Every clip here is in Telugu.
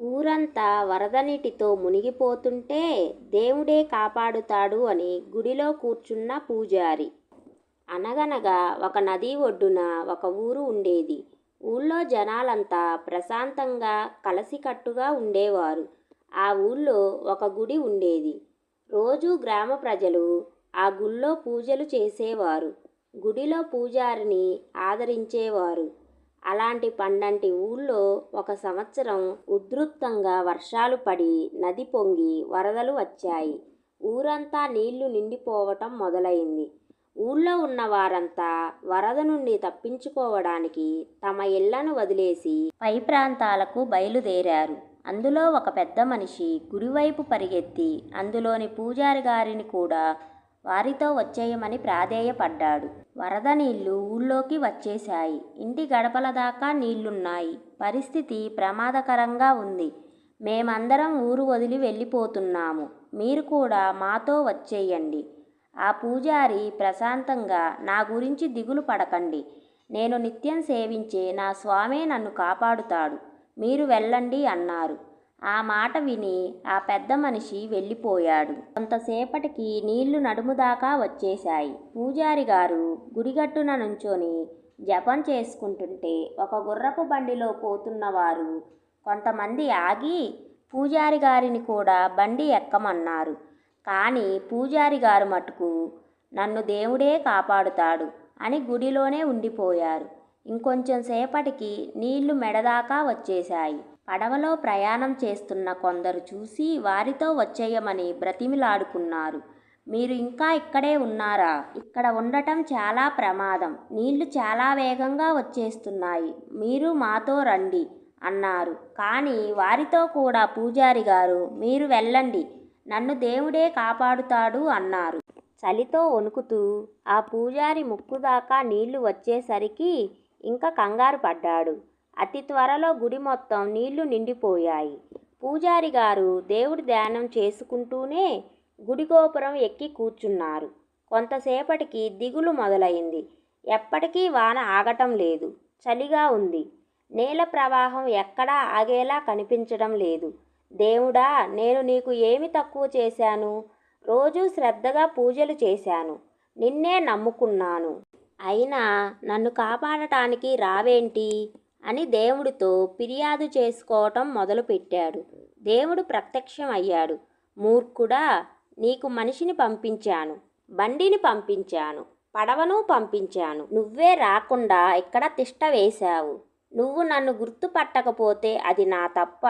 ఊరంతా వరద నీటితో మునిగిపోతుంటే దేవుడే కాపాడుతాడు అని గుడిలో కూర్చున్న పూజారి. అనగనగా ఒక నది ఒడ్డున ఒక ఊరు ఉండేది. ఊళ్ళో జనాలంతా ప్రశాంతంగా కలసికట్టుగా ఉండేవారు. ఆ ఊళ్ళో ఒక గుడి ఉండేది. రోజు గ్రామ ప్రజలు ఆ గుళ్ళో పూజలు చేసేవారు. గుడిలో పూజారిని ఆదరించేవారు. అలాంటి పండంటి ఊళ్ళో ఒక సంవత్సరం ఉధృతంగా వర్షాలు పడి నది పొంగి వరదలు వచ్చాయి. ఊరంతా నీళ్ళు నిండిపోవటం మొదలైంది. ఊళ్ళో ఉన్న వారంతా వరద నుండి తప్పించుకోవడానికి తమ ఇళ్ళను వదిలేసి పై ప్రాంతాలకు బయలుదేరారు. అందులో ఒక పెద్ద మనిషి గురివైపు పరిగెత్తి అందులోని పూజారి గారిని కూడా వారితో వచ్చేయమని ప్రాధేయపడ్డాడు. వరద నీళ్ళు ఊళ్ళోకి వచ్చేశాయి. ఇంటి గడపల దాకా నీళ్ళున్నాయి. పరిస్థితి ప్రమాదకరంగా ఉంది. మేమందరం ఊరు వదిలి వెళ్ళిపోతున్నాము. మీరు కూడా మాతో వచ్చేయండి ఆ పూజారి ప్రశాంతంగా నా గురించి దిగులు పడకండి. నేను నిత్యం సేవించే నా స్వామే నన్ను కాపాడుతాడు. మీరు వెళ్ళండి అన్నారు. ఆ మాట విని ఆ పెద్ద మనిషి వెళ్ళిపోయాడు. కొంతసేపటికి నీళ్ళు నడుము దాకా వచ్చేశాయి. పూజారిగారు గుడిగట్టున నుంచొని జపం చేసుకుంటుంటే ఒక గుర్రపు బండిలో పోతున్నవారు కొంతమంది ఆగి పూజారి గారిని కూడా బండి ఎక్కమన్నారు. కానీ పూజారి గారు మటుకు నన్ను దేవుడే కాపాడుతాడు అని గుడిలోనే ఉండిపోయారు. ఇంకొంచెం సేపటికి నీళ్ళు మెడదాకా వచ్చేశాయి. పడవలో ప్రయాణం చేస్తున్న కొందరు చూసి వారితో వచ్చేయమని బ్రతిమిలాడుకున్నారు. మీరు ఇంకా ఇక్కడే ఉన్నారా? ఇక్కడ ఉండటం చాలా ప్రమాదం. నీళ్ళు చాలా వేగంగా వచ్చేస్తున్నాయి. మీరు మాతో రండి అన్నారు. కానీ వారితో కూడా పూజారి గారు మీరు వెళ్ళండి. నన్ను దేవుడే కాపాడుతాడు అన్నారు. చలితో వణుకుతూ ఆ పూజారి ముక్కు దాకా నీళ్ళు వచ్చేసరికి ఇంకా కంగారు పడ్డాడు అతి త్వరలో గుడి మొత్తం నీళ్ళు నిండిపోయాయి. పూజారి గారు దేవుడి ధ్యానం చేసుకుంటూనే గుడి గోపురం ఎక్కి కూర్చున్నారు. కొంతసేపటికి దిగులు మొదలైంది. ఎప్పటికీ వాన ఆగటం లేదు. చలిగా ఉంది. నేల ప్రవాహం ఎక్కడా ఆగేలా కనిపించడం లేదు. దేవుడా నేను నీకు ఏమి తక్కువ చేశాను? రోజూ శ్రద్ధగా పూజలు చేశాను. నిన్నే నమ్ముకున్నాను. అయినా నన్ను కాపాడటానికి రావేంటి? అని దేవుడితో ఫిర్యాదు చేసుకోవటం మొదలుపెట్టాడు. దేవుడు ప్రత్యక్షం అయ్యాడు. మూర్ఖుడా! నీకు మనిషిని పంపించాను. బండిని పంపించాను. పడవను పంపించాను. నువ్వే రాకుండా ఇక్కడ తిష్ట వేశావు. నువ్వు నన్ను గుర్తుపట్టకపోతే అది నా తప్ప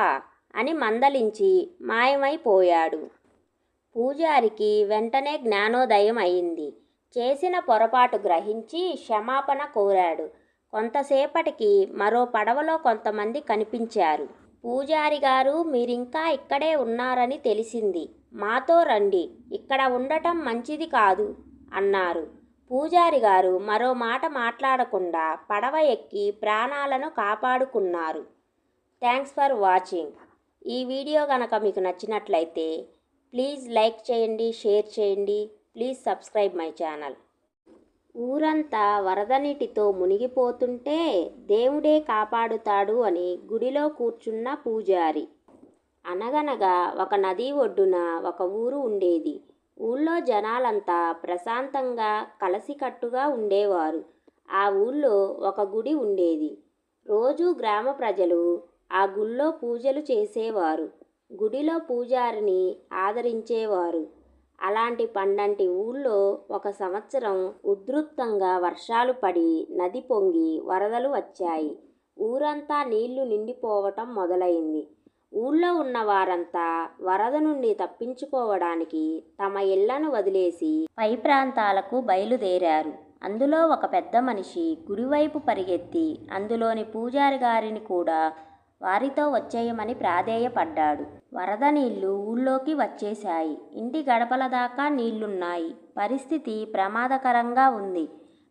అని మందలించి మాయమైపోయాడు. పూజారికి వెంటనే జ్ఞానోదయం అయింది. చేసిన పొరపాటు గ్రహించి క్షమాపణ కోరాడు. కొంతసేపటికి మరో పడవలో కొంతమంది కనిపించారు. పూజారిగారూ మీరింకా ఇక్కడే ఉన్నారని తెలిసింది. మాతో రండి. ఇక్కడ ఉండటం మంచిది కాదు అన్నారు. పూజారి గారు మరో మాట మాట్లాడకుండా పడవ ఎక్కి ప్రాణాలను కాపాడుకున్నారు. Thanks for watching. ఈ వీడియో గనక మీకు నచ్చినట్లయితే ప్లీజ్ లైక్ చేయండి. షేర్ చేయండి. Please subscribe my channel. ఊరంతా వరద నీటితో మునిగిపోతుంటే దేవుడే కాపాడుతాడు అని గుడిలో కూర్చున్న పూజారి. అనగనగా ఒక నది ఒడ్డున ఒక ఊరు ఉండేది. ఊళ్ళో జనాలంతా ప్రశాంతంగా కలసికట్టుగా ఉండేవారు. ఆ ఊళ్ళో ఒక గుడి ఉండేది. రోజూ గ్రామ ప్రజలు ఆ గుళ్ళో పూజలు చేసేవారు. గుడిలో పూజారిని ఆదరించేవారు. అలాంటి పండంటి ఊళ్ళో ఒక సంవత్సరం ఉధృతంగా వర్షాలు పడి నది పొంగి వరదలు వచ్చాయి. ఊరంతా నీళ్ళు నిండిపోవటం మొదలైంది. ఊళ్ళో ఉన్న వారంతా వరద నుండి తప్పించుకోవడానికి తమ ఇళ్ళను వదిలేసి పై ప్రాంతాలకు బయలుదేరారు. అందులో ఒక పెద్ద మనిషి గుడివైపు పరిగెత్తి అందులోని పూజారి గారిని కూడా వారితో వచ్చేయమని ప్రాధేయపడ్డాడు. వరద నీళ్ళు ఊళ్ళోకి వచ్చేశాయి. ఇంటి గడపల దాకా నీళ్ళున్నాయి. పరిస్థితి ప్రమాదకరంగా ఉంది.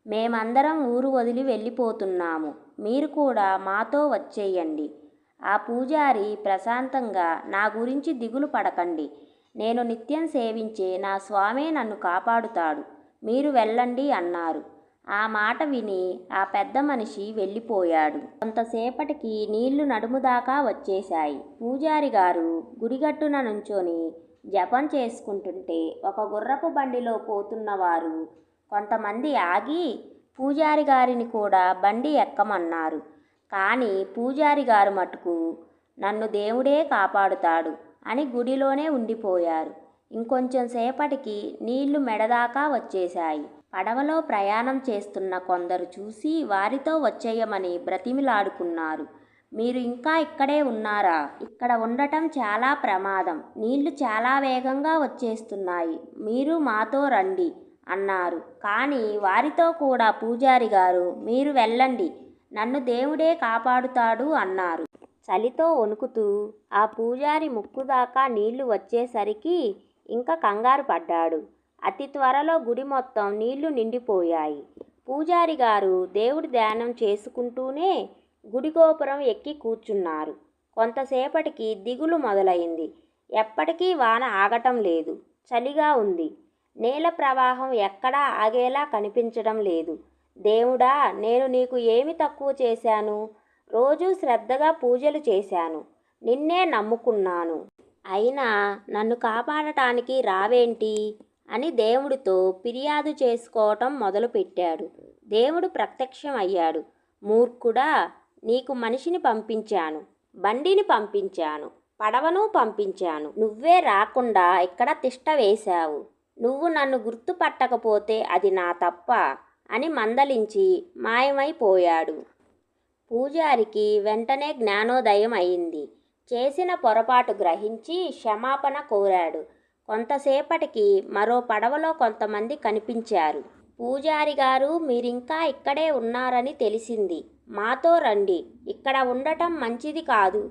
మేమందరం ఊరు వదిలి వెళ్ళిపోతున్నాము. మీరు కూడా మాతో వచ్చేయండి ఆ పూజారి ప్రశాంతంగా నా గురించి దిగులు పడకండి. నేను నిత్యం సేవించే నా స్వామే నన్ను కాపాడుతాడు. మీరు వెళ్ళండి అన్నారు. ఆ మాట విని ఆ పెద్ద మనిషి వెళ్ళిపోయాడు. కొంతసేపటికి నీళ్ళు నడుము దాకా వచ్చేశాయి. పూజారి గారు గుడిగట్టున నుంచొని జపం చేసుకుంటుంటే ఒక గుర్రపు బండిలో పోతున్నవారు కొంతమంది ఆగి పూజారి గారిని కూడా బండి ఎక్కమన్నారు. కానీ పూజారి గారు మటుకు నన్ను దేవుడే కాపాడుతాడు అని గుడిలోనే ఉండిపోయారు. ఇంకొంచెం సేపటికి నీళ్ళు మెడదాకా వచ్చేశాయి. పడవలో ప్రయాణం చేస్తున్న కొందరు చూసి వారితో వచ్చేయమని బ్రతిమిలాడుకున్నారు. మీరు ఇంకా ఇక్కడే ఉన్నారా? ఇక్కడ ఉండటం చాలా ప్రమాదం. నీళ్ళు చాలా వేగంగా వచ్చేస్తున్నాయి. మీరు మాతో రండి అన్నారు. కానీ వారితో కూడా పూజారి గారు మీరు వెళ్ళండి. నన్ను దేవుడే కాపాడుతాడు అన్నారు. చలితో వణుకుతూ ఆ పూజారి ముక్కు దాకా నీళ్ళు వచ్చేసరికి ఇంకా కంగారు పడ్డాడు. అతి త్వరలో గుడి మొత్తం నీళ్ళు నిండిపోయాయి. పూజారి గారు దేవుడి ధ్యానం చేసుకుంటూనే గుడి గోపురం ఎక్కి కూర్చున్నారు. కొంతసేపటికి దిగులు మొదలైంది. ఎప్పటికీ వాన ఆగటం లేదు. చలిగా ఉంది. నేల ప్రవాహం ఎక్కడా ఆగేలా కనిపించడం లేదు. దేవుడా నేను నీకు ఏమి తక్కువ చేశాను? రోజూ శ్రద్ధగా పూజలు చేశాను. నిన్నే నమ్ముకున్నాను. అయినా నన్ను కాపాడటానికి రావేంటి? అని దేవుడితో ఫిర్యాదు చేసుకోవటం మొదలుపెట్టాడు. దేవుడు ప్రత్యక్షం అయ్యాడు మూర్ఖుడా నీకు మనిషిని పంపించాను బండిని పంపించాను పడవను పంపించాను. నువ్వే రాకుండా ఇక్కడ తిష్ట వేశావు? నువ్వు నన్ను గుర్తుపట్టకపోతే అది నా తప్ప అని మందలించి మాయమైపోయాడు. పూజారికి వెంటనే జ్ఞానోదయం అయింది. చేసిన పొరపాటు గ్రహించి క్షమాపణ కోరాడు. కొంతసేపటికి మరో పడవలో కొంతమంది కనిపించారు. పూజారి గారు మీరింకా ఇక్కడే ఉన్నారని తెలిసింది. మాతో రండి. ఇక్కడ ఉండటం మంచిది కాదు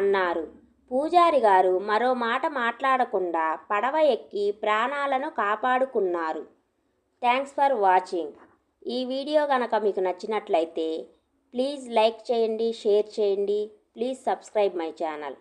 అన్నారు. పూజారి గారు మరో మాట మాట్లాడకుండా పడవ ఎక్కి ప్రాణాలను కాపాడుకున్నారు. Thanks for watching. ఈ వీడియో కనుక మీకు నచ్చినట్లయితే ప్లీజ్ లైక్ చేయండి షేర్ చేయండి. Please subscribe my channel.